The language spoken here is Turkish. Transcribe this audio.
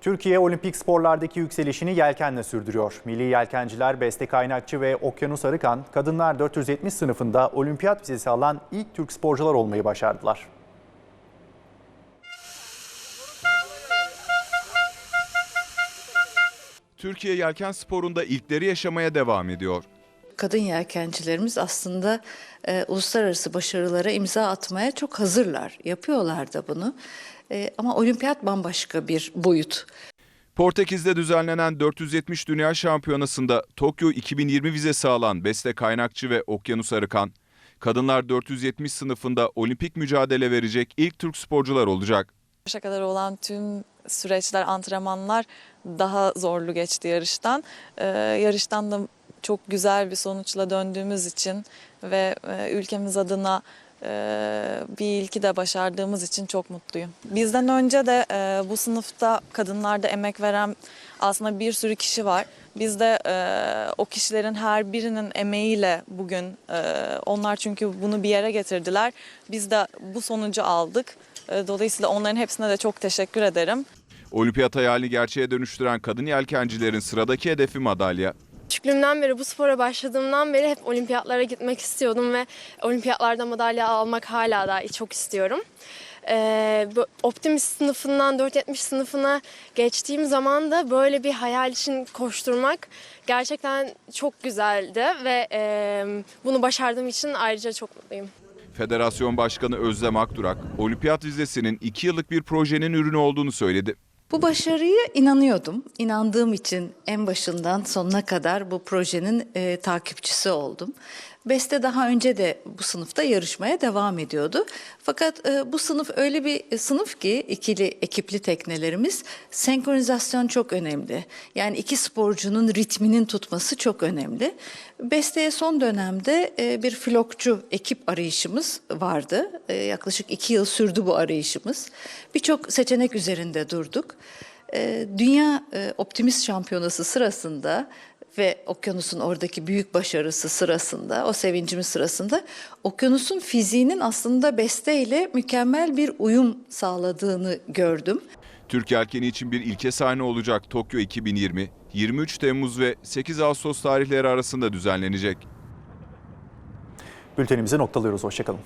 Türkiye olimpik sporlardaki yükselişini yelkenle sürdürüyor. Milli yelkenciler Beste Kaynakçı ve Okyanus Arıkan, kadınlar 470 sınıfında olimpiyat vizesi alan ilk Türk sporcular olmayı başardılar. Türkiye yelken sporunda ilkleri yaşamaya devam ediyor. Kadın yelkencilerimiz aslında e, uluslararası başarılara imza atmaya çok hazırlar. Yapıyorlar da bunu. E, ama olimpiyat bambaşka bir boyut. Portekiz'de düzenlenen 470 Dünya Şampiyonası'nda Tokyo 2020 vizesi alan Beste Kaynakçı ve Okyanus Arıkan, kadınlar 470 sınıfında olimpik mücadele verecek ilk Türk sporcular olacak. Başa kadar olan tüm süreçler, antrenmanlar daha zorlu geçti yarıştan. Ee, yarıştan da çok güzel bir sonuçla döndüğümüz için ve e, ülkemiz adına e, bir ilki de başardığımız için çok mutluyum. Bizden önce de e, bu sınıfta kadınlarda emek veren aslında bir sürü kişi var. Biz de o kişilerin her birinin emeğiyle bugün onlar çünkü bunu bir yere getirdiler. Biz de bu sonucu aldık. Dolayısıyla onların hepsine de çok teşekkür ederim. Olimpiyat hayalini gerçeğe dönüştüren kadın yelkencilerin sıradaki hedefi madalya. Küçüklüğümden beri bu spora başladığımdan beri hep olimpiyatlara gitmek istiyordum ve olimpiyatlarda madalya almak hala da çok istiyorum. Ee, optimist sınıfından 470 sınıfına geçtiğim zaman da böyle bir hayal için koşturmak gerçekten çok güzeldi ve e, bunu başardığım için ayrıca çok mutluyum. Federasyon Başkanı Özlem Akdurak, olimpiyat vizesinin 2 yıllık bir projenin ürünü olduğunu söyledi. Bu başarıya inanıyordum. İnandığım için en başından sonuna kadar bu projenin e, takipçisi oldum. Beste daha önce de bu sınıfta yarışmaya devam ediyordu. Fakat e, bu sınıf öyle bir sınıf ki ikili ekipli teknelerimiz senkronizasyon çok önemli. Yani iki sporcunun ritminin tutması çok önemli. Beste'ye son dönemde e, bir flokçu ekip arayışımız vardı. E, yaklaşık iki yıl sürdü bu arayışımız. Birçok seçenek üzerinde durduk. E, Dünya e, Optimist Şampiyonası sırasında ve okyanusun oradaki büyük başarısı sırasında, o sevincimiz sırasında okyanusun fiziğinin aslında besteyle mükemmel bir uyum sağladığını gördüm. Türk yelkeni için bir ilke sahne olacak Tokyo 2020, 23 Temmuz ve 8 Ağustos tarihleri arasında düzenlenecek. Bültenimizi noktalıyoruz. Hoşçakalın.